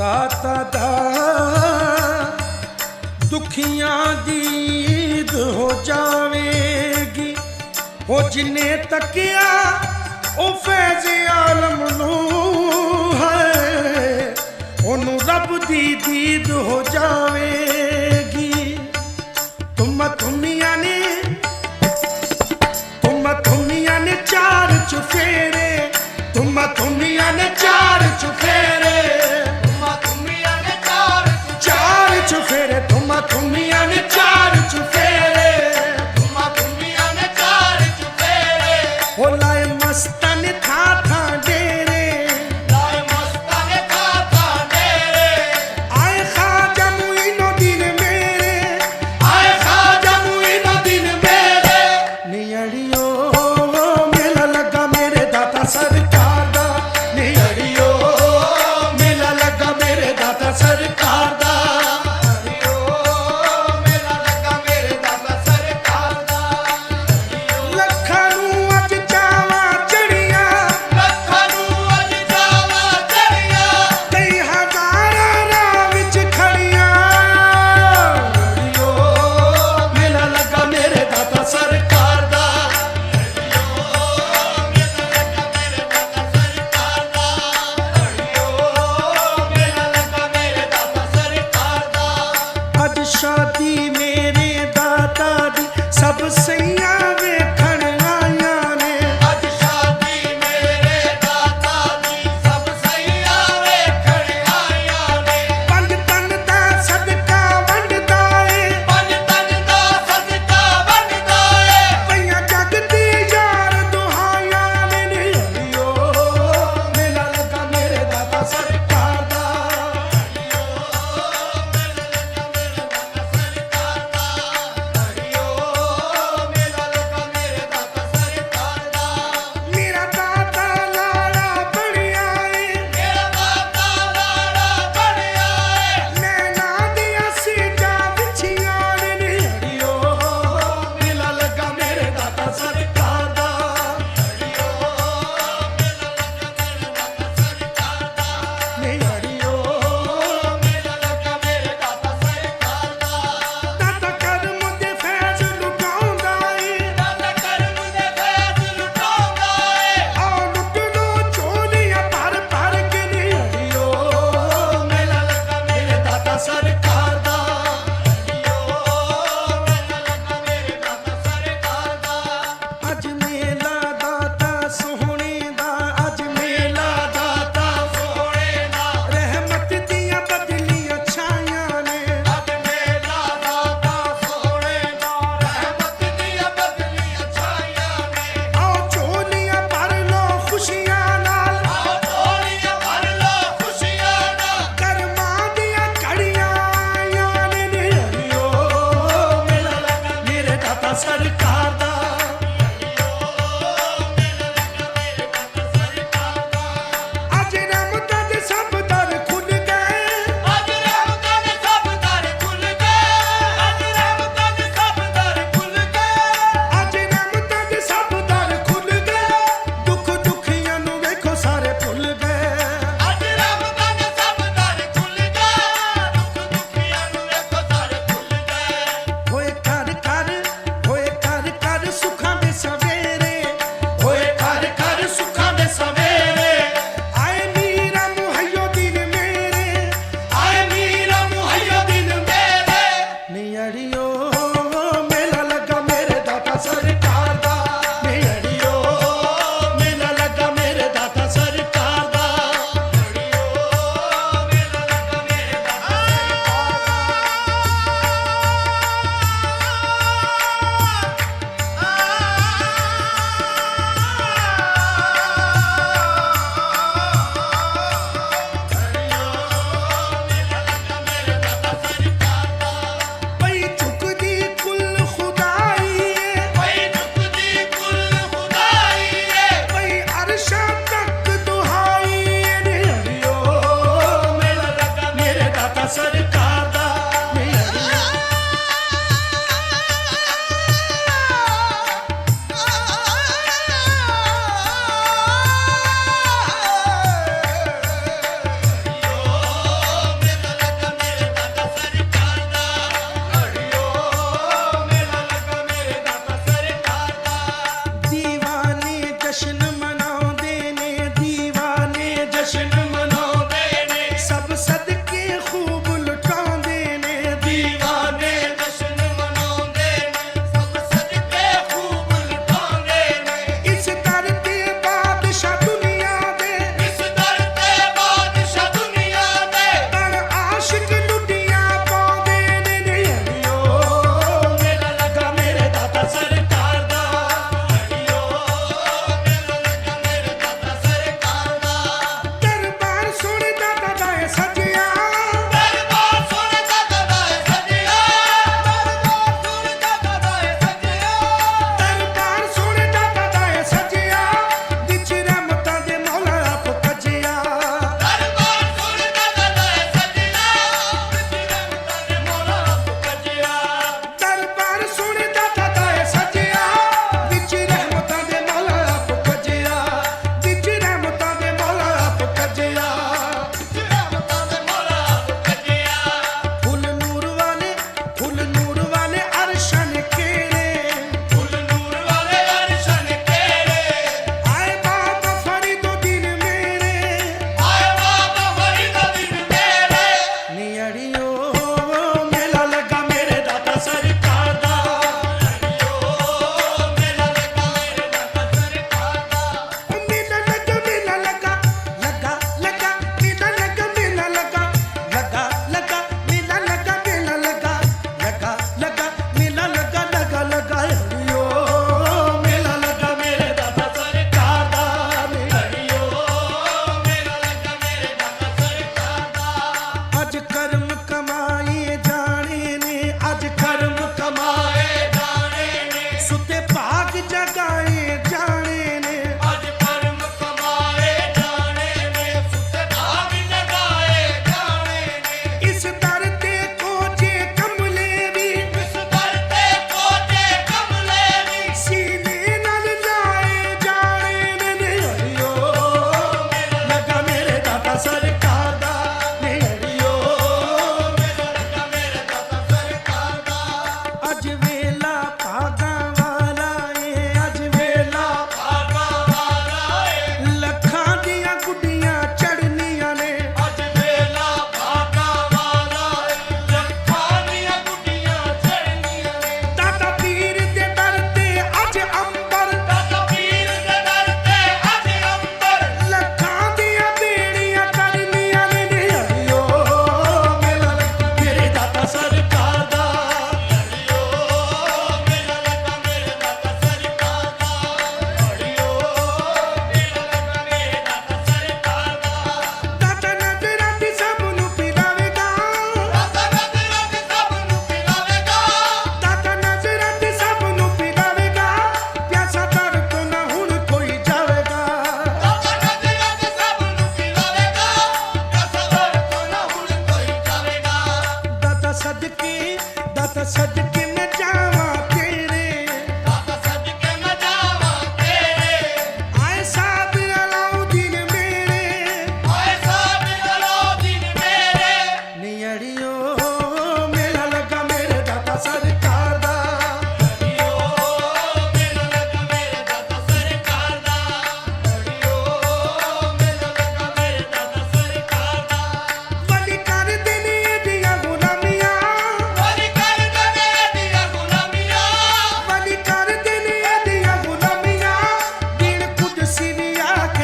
ਦਾਤਾ ਦਾ। ਦੁਖੀਆਂ ਦੀਦ ਹੋ ਜਾਵੇਗੀ। ਉਹ ਜਿਨੇ ਤੱਕਿਆ, ਉਹ ਫੈਜ਼ ਆਲਮ ਨੂੰ ਹੈ। ਉਹਨੂੰ ਰੱਬ ਦੀ ਦੀਦ ਹੋ ਜਾਵੇਗੀ। ਤੁਮ ਤੁਮੀਆਂ ਨੇ, ਤੁਮ ਤੁਮੀਆਂ ਨੇ ਚਾਰ ਚੁਫੇਰੇ ਤੁਮ ਤੁਮੀਆਂ ਨੇ ਚਾਰ ਚੁਫੇਰੇ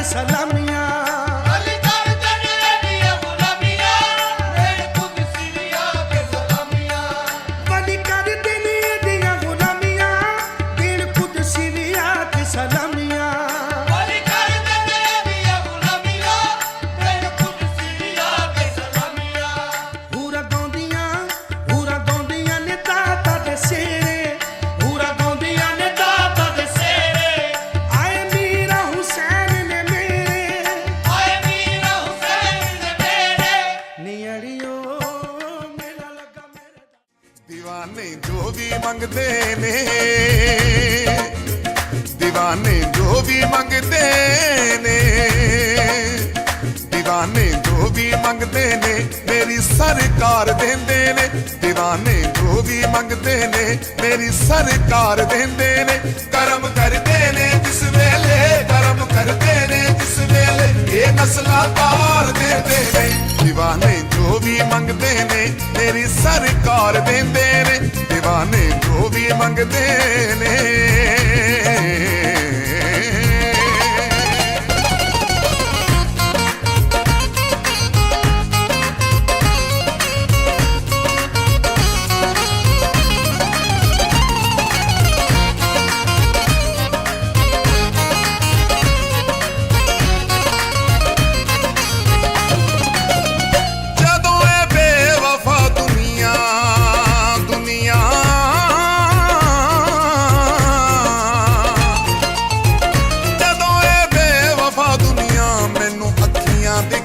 salami ਜੋ ਵੀ ਮੰਗਦੇ ਨੇ, ਮੇਰੀ ਸਰਕਾਰ ਦਿੰਦੇ ਨੇ। ਕਰਮ ਕਰਦੇ ਨੇ ਜਿਸ ਵੇਲੇ, ਕਰਮ ਕਰਦੇ ਨੇ ਜਿਸ ਵੇਲੇ। ਇਹ ਮਸਲਾ ਪਾਰ ਦਿੰਦੇ ਨੇ। دیਵਾਨੇ ਜੋ ਵੀ ਮੰਗਦੇ ਨੇ, ਮੇਰੀ ਸਰਕਾਰ ਦਿੰਦੇ ਨੇ। دیਵਾਨੇ ਜੋ ਵੀ ਮੰਗਦੇ ਨੇ।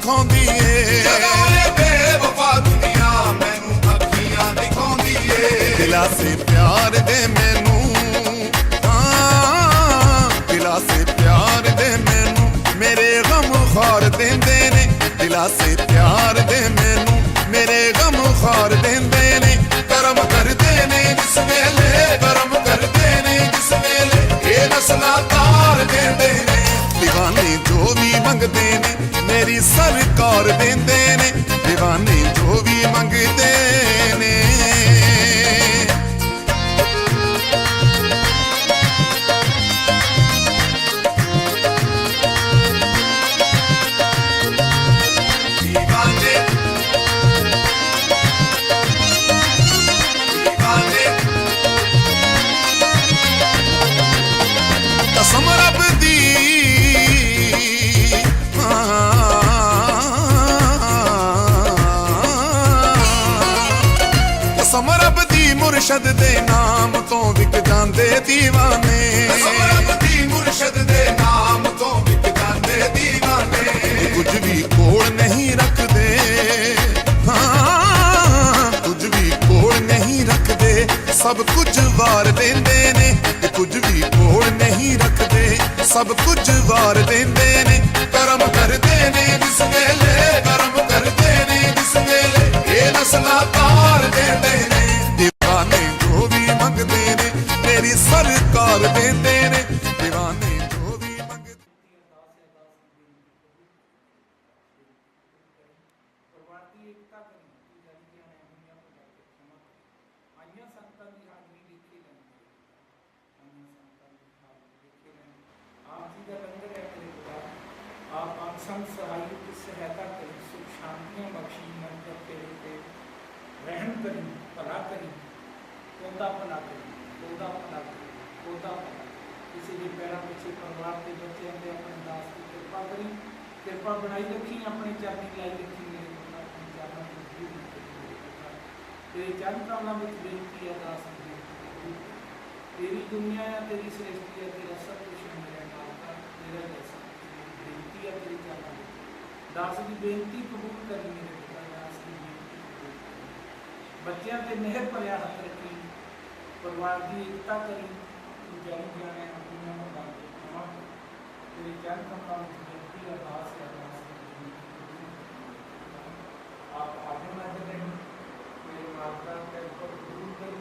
ਦਿਖਾਉਂਦੀ ਏ। ਜਦੋਂ ਇਹ ਬੇਵਫਾ ਦੁਨੀਆ ਮੈਨੂੰ ਅੱਖੀਆਂ ਦਿਖਾਉਂਦੀ ਏ। ਦਿਲਾ ਸੇ ਪਿਆਰ ਦੇ ਮੈਨੂੰ। ਹਾਂ ਦਿਲਾ ਸੇ ਪਿਆਰ ਦੇ ਮੈਨੂੰ। ਮੇਰੇ ਗਮ ਖਾਰ ਦਿੰਦੇ ਨੇ। ਦਿਲਾ ਸੇ ਪਿਆਰ ਦੇ ਮੈਨੂੰ। ਮੇਰੇ ਗਮ ਖਾਰ ਦਿੰਦੇ ਨੇ। ਕਰਮ ਕਰਦੇ ਨੇ ਜਿਸ ਵੇਲੇ ਕਰਮ ਕਰਦੇ ਨੇ ਜਿਸ ਵੇਲੇ। ਇਹ ਨਸਲਾਂ ਤਾਰ ਦਿੰਦੇ ਨੇ। دیਵਾਨੇ ਜੋ ਵੀ ਮੰਗਦੇ ਨੇ। ਮੇਰੀ ਸਰਕਾਰ ਦਿੰਦੇ ਨੇ دیਵਾਨੇ ਜੋ ਵੀ ਮੰਗਦੇ ਵਿਕ ਜਾਂਦੇ دیਵਾਨੇ ਸਮਰਬ ਦੀ ਮੁਰਸ਼ਦ ਦੇ ਨਾਮ ਤੋਂ ਵਿਕ ਜਾਂਦੇ ਦੀਵਾਨੇ। ਕੁਝ ਵੀ ਕੋਲ ਨਹੀਂ ਰੱਖਦੇ। ਹਾਂ, ਕੁਝ ਵੀ ਕੋਲ ਨਹੀਂ ਰੱਖਦੇ। ਸਭ ਕੁਝ ਵਾਰ ਦਿੰਦੇ ਨੇ ਤੇ ਕੁਝ ਵੀ ਕੋਲ ਨਹੀਂ ਰੱਖਦੇ। ਸਭ ਕੁਝ ਵਾਰ ਦਿੰਦੇ ਨੇ, ਕਰਮ ਕਰਦੇ ਨੇ ਜਿਸ ਵੇਲੇ, ਕਰਮ ਕਰਦੇ ਨੇ ਜਿਸ ਵੇਲੇ। ਇਹ ਨਸਲਾਂ ਤਾਰ ਦਿੰਦੇ ਨੇ। ਆਪ ਜੀ ਦਾ ਲੰਗਰ ਹੈ ਮੇਰੇ ਖੁਦਾ ਆਪ ਅਨਸੰਗ ਸਹਾਈ ਦੀ ਸਹਾਇਤਾ ਕਰੀ ਸੁਖ ਸ਼ਾਂਤੀਆਂ ਬਖਸ਼ੀ ਮਨ ਕਰ ਤੇਰੇ ਤੇ ਰਹਿਮ ਕਰੀ, ਭਲਾ ਕਰੀ, ਉਹਦਾ ਭਲਾ ਕਰੀ, ਉਹਦਾ ਭਲਾ ਕਰੀ। ਉਹਦਾ ਕਿਸੇ ਦੇ ਪੈਰਾਂ ਪਿੱਛੇ ਪਰਿਵਾਰ ਦੇ ਬੱਚਿਆਂ ਦੇ ਆਪਣੇ ਦਾਸ ਦੀ ਕਿਰਪਾ ਕਰੀ, ਕਿਰਪਾ ਬਣਾਈ ਰੱਖੀ, ਆਪਣੇ ਚਰਨੀ ਲਾਈ ਰੱਖੀ ਮੇਰੇ ਕੋਲ ਆਪਣੇ ਚਰਨਾਂ ਦੀ ਜੀਵ ਤੇਰੇ ਚਰਨ ਕਮਲਾਂ ਵਿੱਚ ਬੇਨਤੀ ਹੈ ਦਾਸ ਦੀ ਤੇਰੀ ਦੁਨੀਆ ਹੈ ਤੇਰੀ ਸ੍ਰਿਸ਼ਟੀ ਹੈ ਤੇਰਾ ਸਭ ਕੁਝ ਮੇਰੇ ਨਾਲ ਦਾ ਤੇਰਾ ਜੈਸਾ ਬੇਨਤੀ ਹੈ ਤੇਰੀ ਚਰਨਾਂ ਵਿੱਚ। ਦਾਸ ਦੀ ਬੇਨਤੀ ਕਬੂਲ ਕਰੀ ਮੇਰੇ ਪਿਤਾ, ਦਾਸ ਦੀ ਬੇਨਤੀ ਬੱਚਿਆਂ ਤੇ ਮਿਹਰ ਭਰਿਆ ਹੱਥ ਰੱਖੀ, ਪਰਿਵਾਰ ਦੀ ਏਕਤਾ ਕਰੀ ਤੂੰ ਜਾਣੀ ਜਾਣੇ ਆਪਣੀਆਂ ਮੰਗਾਂ ਦੇ ਖਮਾ ਤੇਰੇ ਚਰਨ ਕਮਲਾਂ ਵਿੱਚ ਬੇਨਤੀ ਅਰਦਾਸ ਹੈ ਅਰਦਾਸ आप आगे नजर रही मेरे माता के ऊपर गुरु करी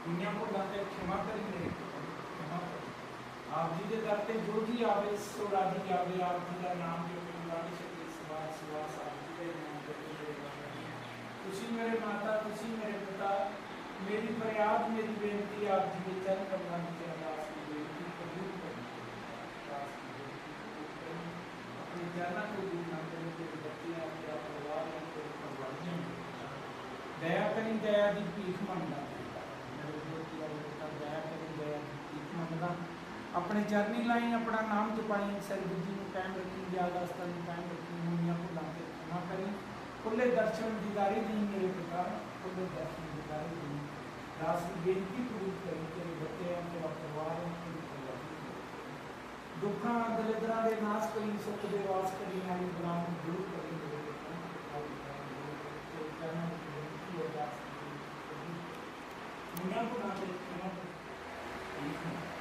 दुनिया को लाते क्षमा करी मेरे क्षमा करी आप जी के दर पे जो भी आवे सो राजी आवे आप जी का नाम जो कि लाने सके सवास सवास आप जी के नाम पे ਤੁਸੀਂ ਮੇਰੇ ਮਾਤਾ ਤੁਸੀਂ ਮੇਰੀ ਫਰਿਆਦ, ਮੇਰੀ ਬੇਨਤੀ ਆਪ ਜੀ ਦੇ ਚਰਨ ਕਮਲਾਂ ਵਿੱਚ ਅਰਦਾਸ ਦੀ ਬੇਨਤੀ ਕਬੂਲ ਕਰੋ ਅਰਦਾਸ ਦੀ ਬੇਨਤੀ ਕਬੂਲ ਕਰੋ ਆਪਣੇ ਚਰਨਾਂ ਤੋਂ ਦੂਰ ਨਾ ਕਰੋ, ਤੇ ਬੱਚੇ ਆਪਣੇ ਪਰਿਵਾਰ ਨੂੰ ਤੇ ਪਰਵਾਹੀਆਂ ਦਇਆ ਕਰੀ, ਦਇਆ ਦੀ ਭੀਖ ਮੰਗਦਾ। ਮੇਰੇ ਬੇਟੀ ਦਾ ਬੇਟਾ ਦਇਆ ਕਰੀ, ਦਇਆ ਦੀ ਭੀਖ ਮੰਗਦਾ। ਆਪਣੇ ਚਰਨੀ ਲਾਈ, ਆਪਣਾ ਨਾਮ ਜਪਾਈ ਸਰਬੁੱਧੀ ਨੂੰ ਕਾਇਮ ਰੱਖੀ ਯਾਦਾਸਤਾਂ ਨੂੰ ਕਾਇਮ ਰੱਖੀ ਮੁਨੀਆਂ ਭੁੱਲਾਂ ਤੇ ਖਿਮਾ ਕਰੀ। ਖੁੱਲੇ ਦਰਸ਼ਨ ਦੀਦਾਰੀ ਦੀ ਮੇਰੇ ਪਿਤਾ ਖੁੱਲੇ ਦਰਸ਼ਨ ਦੀਦਾਰੀ ਦੀ ਦਾਸ ਦੀ ਬੇਨਤੀ ਕਬੂਲ ਕਰੀ ਤੇਰੇ ਬੱਚੇ ਆ ਤੇਰਾ ਪਰਿਵਾਰ ਹੈ ਤੇਰੀ ਪਰਿਵਾਰ ਦੁੱਖਾਂ ਦਲਿਦਰਾਂ ਦੇ ਨਾਸ ਕਰੀ ਸੁਖ ਦੇ ਵਾਸ ਕਰੀ ਨਾਲੀ ਬਨਾਮ ਦੂਰ ਕਰੀ ਮੇਰੇ ਪਿਤਾ ਤੇ ਕਹਿਣਾ ਕਿ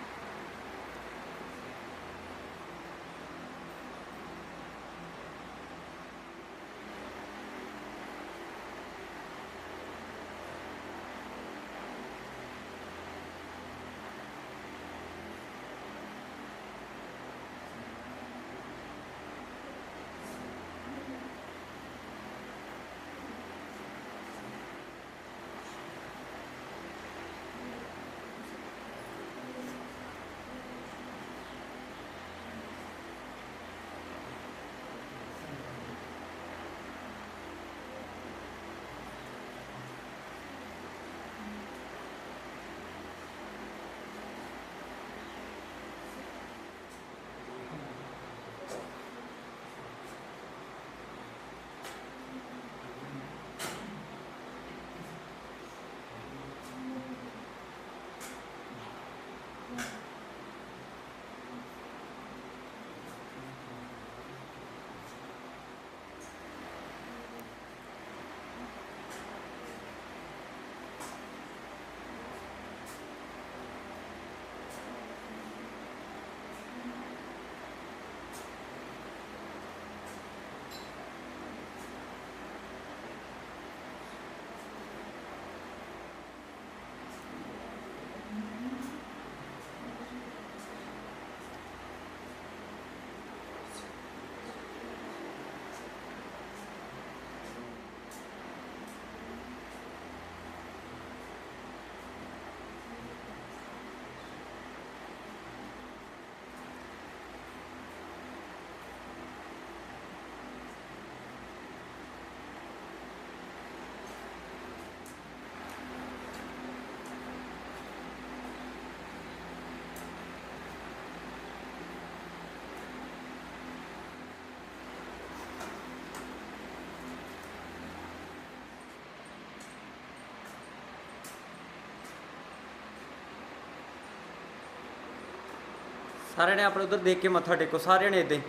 ਸਾਰਿਆਂ ਨੇ ਆਪਣੇ ਉਧਰ ਦੇਖ ਕੇ ਮੱਥਾ ਟੇਕੋ ਸਾਰਿਆਂ ਨੇ ਇਦਾਂ ਹੀ।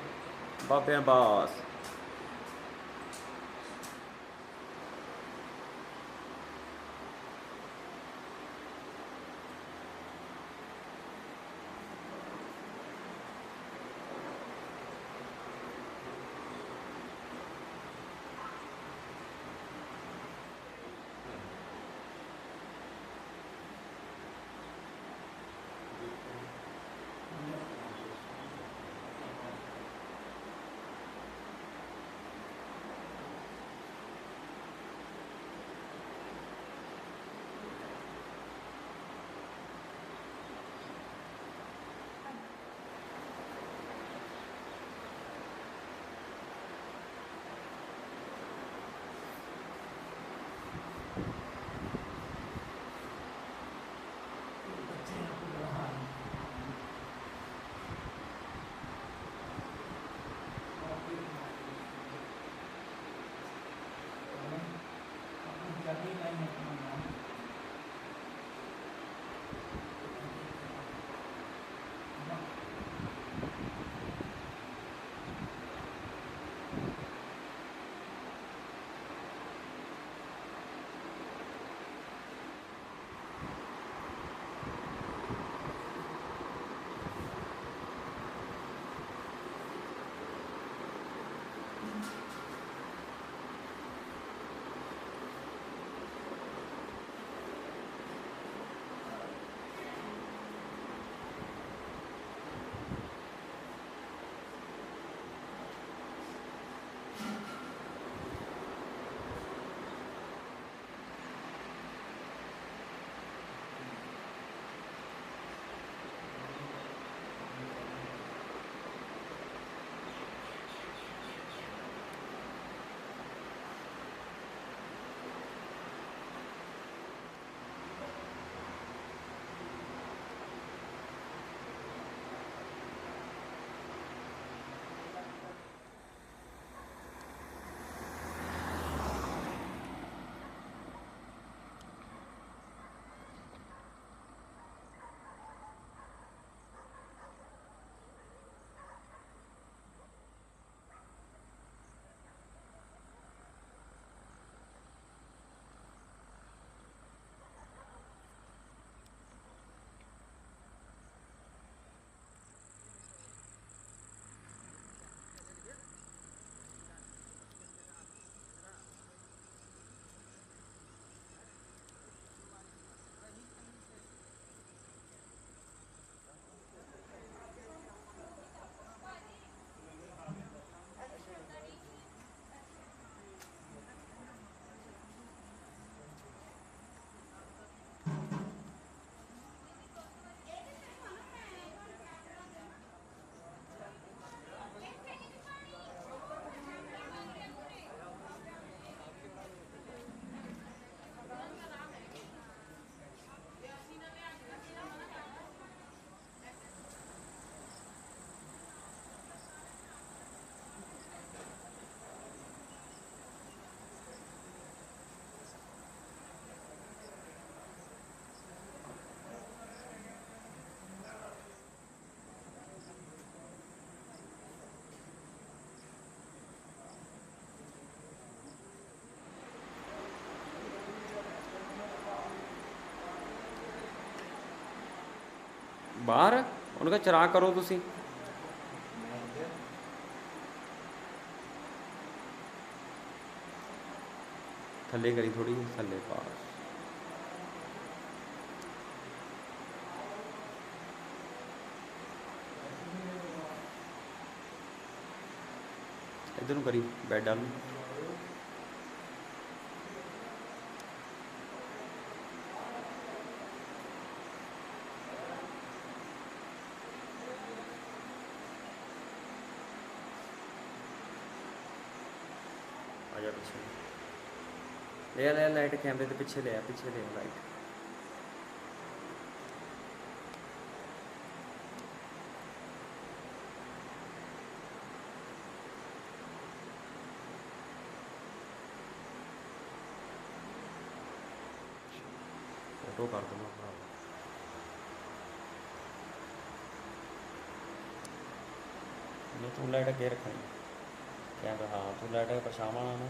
ਬਾਬਿਆਂ ਬਾਸ। 3900 ਬਾਹਰ? ਉਹਨੂੰ ਕਿਹਾ ਚਰਾ ਕਰੋ ਤੁਸੀਂ। ਥੱਲੇ ਕਰੀ ਥੋੜੀ ਥੱਲੇ ਪਾ ਇਧਰ ਨੂੰ ਕਰੀ, ਬੈਡ ਵੱਲ ਨੂੰ ਆ ਜਾ ਪਿੱਛੇ ਲੈ ਆ, ਲਾਈਟ ਕੈਮਰੇ ਦੇ ਪਿੱਛੇ ਲਿਆ ਪਿੱਛੇ ਲਿਆ ਲਾਈਟ ਫੋਟੋ ਕਰ ਦਵਾਂ ਭਰਾ। ਨਹੀਂ ਤੂੰ ਲਾਈਟ ਅੱਗੇ ਰੱਖਣੀ। ਕੈਮਰਾ ਹਾਂ ਤੂੰ ਲਾਈਟ ਪਛਾਵਾਂ ਨਾ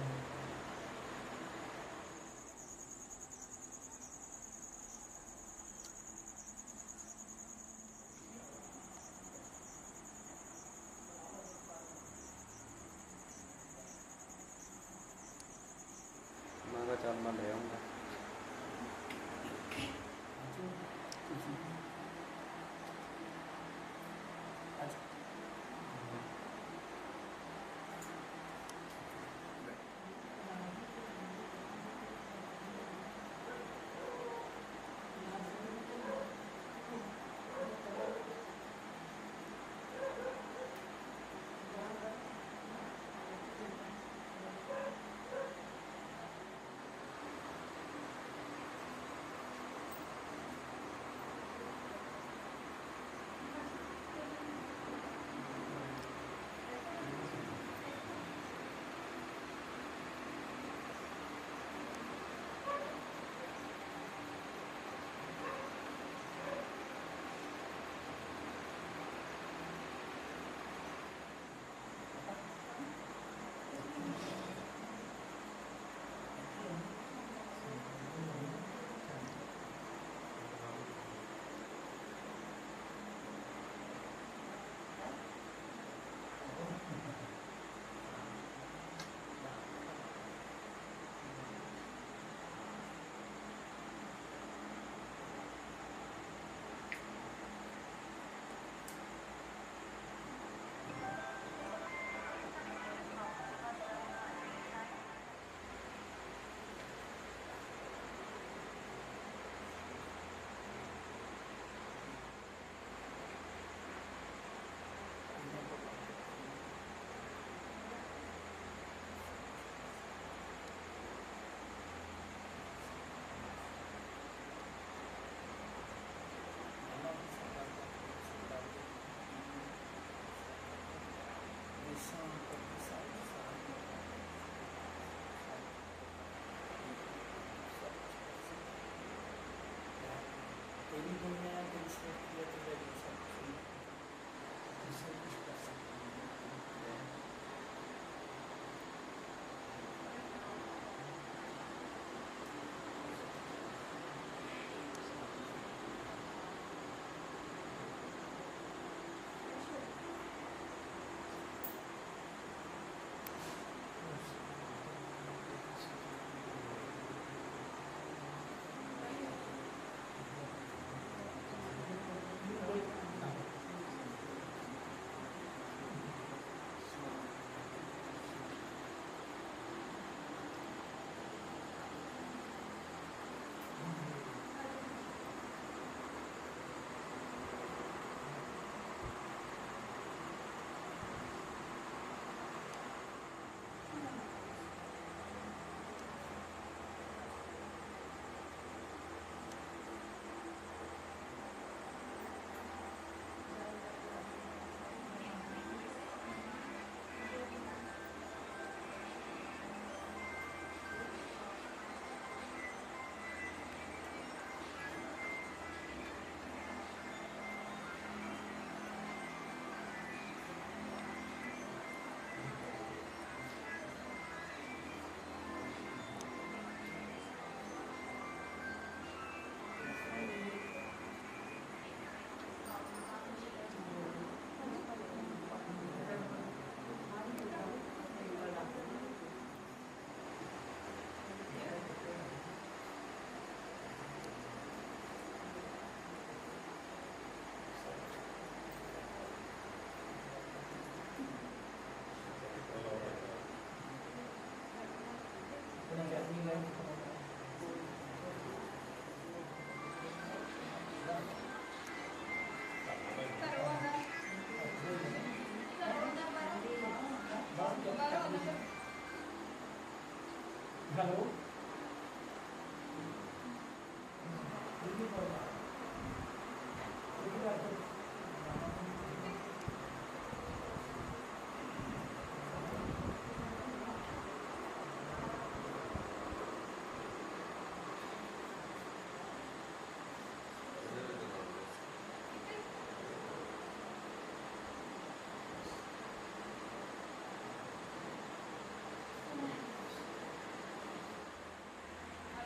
Valor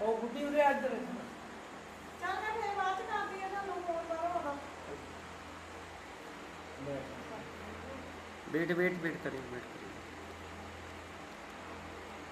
ਉਹ ਬੁੱਢੀ ਉਰੇ ਇੱਧਰ ਚੱਲ ਮੈਂ ਫੇਰ ਬਾਅਦ ਚ ਕਰਦੀ ਆ ਤੁਹਾਨੂੰ ਫੋਨ ਕਰੋ ਉਹਦਾ वेट वेट वेट करिए वेट करिए